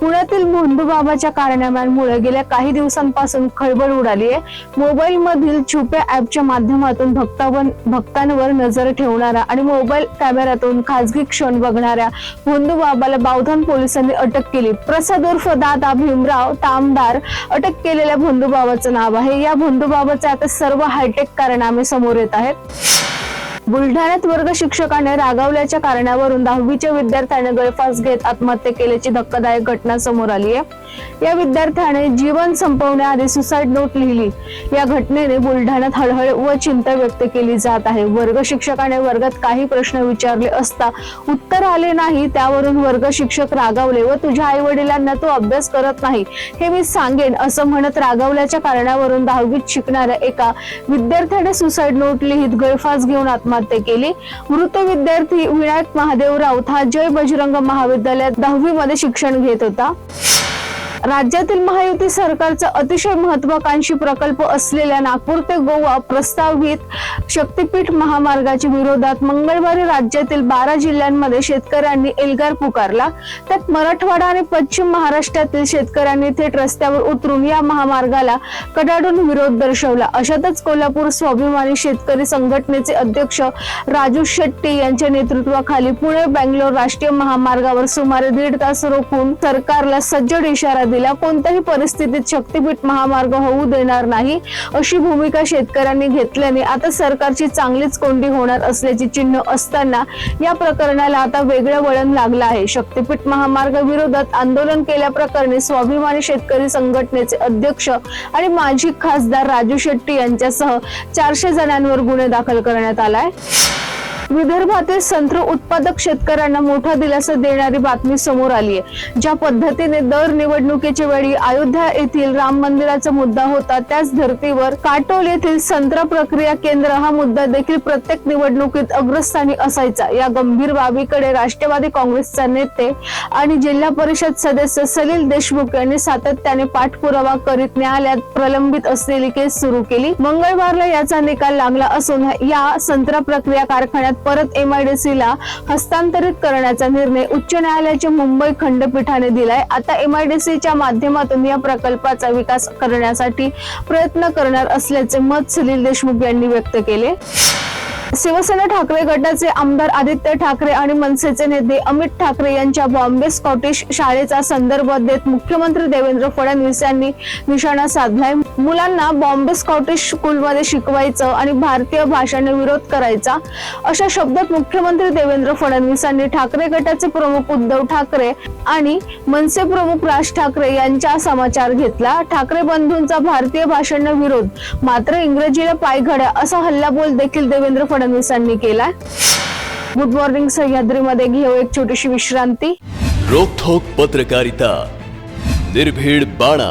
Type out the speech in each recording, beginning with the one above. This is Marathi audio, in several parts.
पुण्यातील भोंदूबाबाच्या कारनाम्यांमुळे गेल्या काही दिवसांपासून खळबळ उडाली आहे. मोबाईल मधील छुप्या ऍपच्या माध्यमातून भक्तावर भक्तांवर नजर ठेवणारा आणि मोबाईल कॅमेऱ्यातून खासगी क्षण बघणाऱ्या भोंदूबाबाला बावधन पोलिसांनी अटक केली. प्रसाद उर्फ दादा भीमराव तामदार अटक केलेल्या भोंदूबाबाचं नाव आहे. या भोंदूबाबाचे आता सर्व हायटेक कारनामे समोर येत आहेत बुलढाण्यात वर्ग शिक्षकाने रागावल्याच्या कारणावरून दहावीच्या विद्यार्थ्याने गळफास घेत आत्महत्या केल्याची धक्कादायक घटना समोर आली आहे. या विद्यार्थ्याने जीवन संपवण्याआधी सुसाईड नोट लिहिली. या घटनेने बुलढाण्यात हळहळ व चिंता व्यक्त केली जात आहे. वर्ग शिक्षकाने वर्गात काही प्रश्न विचारले असता उत्तर आले नाही त्यावरून वर्ग शिक्षक रागावले व तुझ्या आई वडिलांना तू अभ्यास करत नाही हे मी सांगेन असं म्हणत रागावल्याच्या कारणावरून दहावीत शिकणाऱ्या एका विद्यार्थ्याने सुसाईड नोट लिहित गळफास घेऊन आत्महत्या केली. मृत विद्यार्थी विनायक महादेव राऊत हा जय बजरंग महाविद्यालयात दहावी मध्ये शिक्षण घेत होता. राज्यातील महायुती सरकारचा अतिशय महत्वाकांक्षी प्रकल्प असलेल्या नागपूर ते गोवा प्रस्तावित शक्तीपीठ महामार्गाच्या विरोधात मंगळवारी राज्यातील बारा जिल्ह्यांमध्ये शेतकऱ्यांनी एल्गार पुकारला. त्यात मराठवाडा आणि पश्चिम महाराष्ट्रातील शेतकऱ्यांनी थेट रस्त्यावर उतरून या महामार्गाला कडाडून विरोध दर्शवला. अशातच कोल्हापूर स्वाभिमानी शेतकरी संघटनेचे अध्यक्ष राजू शेट्टी यांच्या नेतृत्वाखाली पुणे बेंगलोर राष्ट्रीय महामार्गावर सुमारे दीड तास रोखून सरकारला सज्जड इशारा दिला कोणत्याही परिस्थितीत शक्तीपीठ महामार्ग होऊ देणार नाही अशी भूमिका शेतकऱ्यांनी घेतल्याने आता सरकारची चांगलीच कोंडी होणार असल्याची चिन्ह असताना या प्रकरणाला आता वेगळं वळण लागलं आहे. शक्तीपीठ महामार्ग विरोधात आंदोलन केल्याप्रकरणी स्वाभिमानी शेतकरी संघटनेचे अध्यक्ष आणि माजी खासदार राजू शेट्टी यांच्यासह चारशे जणांवर गुन्हे दाखल करण्यात आलाय. विदर्भातील संत्र उत्पादक शेतकऱ्यांना मोठा दिलासा देणारी बातमी समोर आली आहे ज्या पद्धतीने दर निवडणुकीच्या वेळी अयोध्या येथील राम मंदिराचा मुद्दा होता त्याच धर्तीवर काटोल येथील संत्रा प्रक्रिया केंद्र हा मुद्दा देखील प्रत्येक निवडणुकीत अग्रस्थानी असायचा. या गंभीर बाबीकडे राष्ट्रवादी काँग्रेसचा नेते आणि जिल्हा परिषद सदस्य सलील देशमुख यांनी सातत्याने पाठपुरावा करीत न्यायालयात प्रलंबित असलेली केस सुरू केली. मंगळवारला याचा निकाल लागला असून या संत्रा प्रक्रिया कारखान्यात परत एमआयडीसी ला हस्तांतरित करण्याचा निर्णय उच्च न्यायालयाच्या मुंबई खंडपीठाने दिलाय. आता एमआयडीसी च्या माध्यमातून या प्रकल्पाचा विकास करण्यासाठी प्रयत्न करणार असल्याचे मत सलील देशमुख यांनी व्यक्त केले. शिवसेना ठाकरे गटाचे आमदार आदित्य ठाकरे आणि मनसेचे नेते अमित ठाकरे यांच्या बॉम्बे स्कॉटिश शाळेचा संदर्भ देत मुख्यमंत्री देवेंद्र फडणवीस यांनी निशाणा साधलाय. मुलांना बॉम्बे स्कॉटिश स्कूलमध्ये शिकवायचं आणि भारतीय भाषांना विरोध करायचा अशा शब्दात मुख्यमंत्री देवेंद्र फडणवीसांनी ठाकरे गटाचे प्रमुख उद्धव ठाकरे आणि मनसे प्रमुख राज ठाकरे यांचा समाचार घेतला. ठाकरे बंधूंचा भारतीय भाषांना विरोध मात्र इंग्रजीला पायघड्या असा हल्लाबोल देखील देवेंद्र फडणवीसांनी केला गुड मॉर्निंग सह्याद्रीमध्ये घेऊ एक छोटीशी विश्रांती. रोखोक पत्रकारिता निर्भीड बाणा.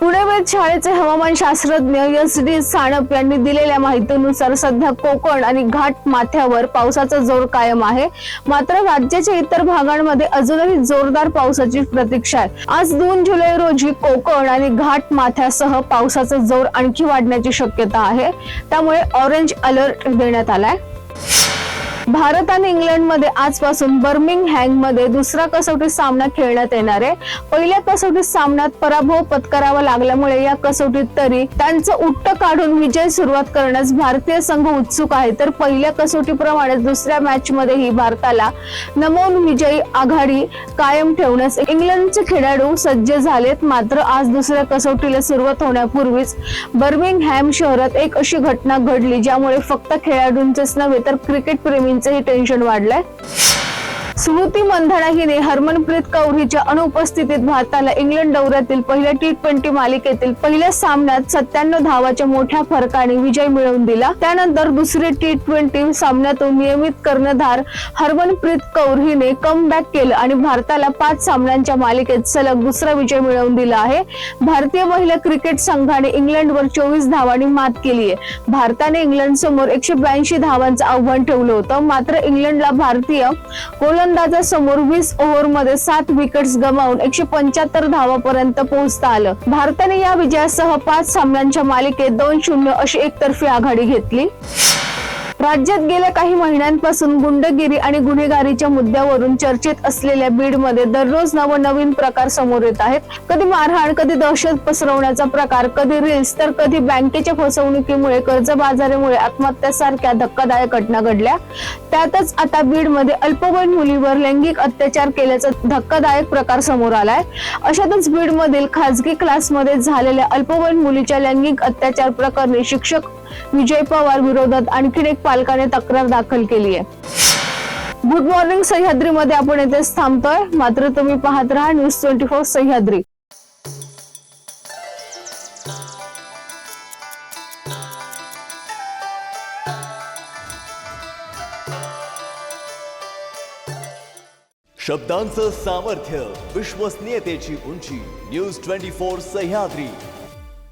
पुणे वेध शाळेचे हवामान शास्त्रज्ञ एस डी साणप यांनी दिलेल्या माहितीनुसार सध्या कोकण आणि घाट माथ्यावर पावसाचा जोर कायम आहे. मात्र राज्याच्या इतर भागांमध्ये अजूनही जोरदार पावसाची प्रतीक्षा आहे. आज दोन जुलै रोजी कोकण आणि घाट माथ्यासह पावसाचा जोर आणखी वाढण्याची शक्यता आहे. त्यामुळे ऑरेंज अलर्ट देण्यात आलाय. भारत आणि इंग्लंडमध्ये आजपासून बर्मिंग हँगमध्ये दुसरा कसोटी सामना खेळण्यात येणार आहे. पहिल्या कसोटी सामन्यात पराभव पत्करावा लागल्यामुळे या कसोटीत तरी त्यांचं उट्ट काढून विजय सुरुवात करण्यास भारतीय संघ उत्सुक आहे. तर पहिल्या कसोटीप्रमाणे दुसऱ्या मॅच मध्येही भारताला नमवून विजयी आघाडी कायम ठेवण्यास इंग्लंडचे खेळाडू सज्ज झालेत. मात्र आज दुसऱ्या कसोटीला सुरुवात होण्यापूर्वीच बर्मिंग हॅम शहरात एक अशी घटना घडली ज्यामुळे फक्त खेळाडूंचेच नव्हे तर क्रिकेट तुमचंही टेन्शन वाढलंय? स्मृती मंधाना हिने हरमनप्रीत कौर हिच्या अनुपस्थितीत भारताला इंग्लंड दौऱ्यातील पहिल्या टी ट्वेंटी मालिकेतील पहिल्या सामन्यात सत्त्याण्णव धावाच्या मोठ्या फरकाने विजय मिळवून दिला. त्यानंतर दुसरे टी ट्वेंटी सामन्यातून नियमित कर्णधार हरमनप्रीत कौर हिने कम बॅक केलं आणि भारताला पाच सामन्यांच्या मालिकेत सलग दुसरा विजय मिळवून दिला आहे. भारतीय महिला क्रिकेट संघाने इंग्लंडवर चोवीस धावांनी मात केली आहे. भारताने इंग्लंड समोर एकशे ब्याऐंशी धावांचं आव्हान ठेवलं होतं. मात्र इंग्लंडला भारतीय गोलंदाजा समोर वीस ओव्हरमध्ये सात विकेट्स गमावून एकशे पंच्याहत्तर धावापर्यंत पोहोचता आलं. भारताने या विजयासह पाच सामन्यांच्या मालिकेत दोन शून्य अशी एकतर्फी आघाडी घेतली. राज्यात गेल्या काही महिन्यांपासून गुंडगिरी आणि गुन्हेगारीच्या मुद्द्यावरून चर्चेत असलेल्या बीडमध्ये दररोज नवनवीन प्रकार समोर येत आहेत. कधी मारहाण कधी दहशत पसरवण्याचा प्रकार कधी रील्स तर कधी बँकेच्या फसवणुकीमुळे कर्जबाजारीमुळे आत्महत्यासारख्या धक्कादायक घटना घडल्या. त्यातच आता बीडमध्ये अल्पवयीन मुलीवर लैंगिक अत्याचार केल्याचा धक्कादायक प्रकार समोर आलाय. अशातच बीडमधील खासगी क्लासमध्ये झालेल्या अल्पवयीन मुलीच्या लैंगिक अत्याचार प्रकरणी शिक्षक विजय पवार विरोधात आणखीन एक पालकाने तक्रार दाखल केली आहे. गुड मॉर्निंग सह्याद्रीमध्ये आपण येथेच थांबतोय. मात्र तुम्ही पाहत राहा न्यूज ट्वेंटी फोर सह्याद्री. शब्दांचं सामर्थ्य विश्वसनीयतेची उंची न्यूज ट्वेंटी फोर सह्याद्री.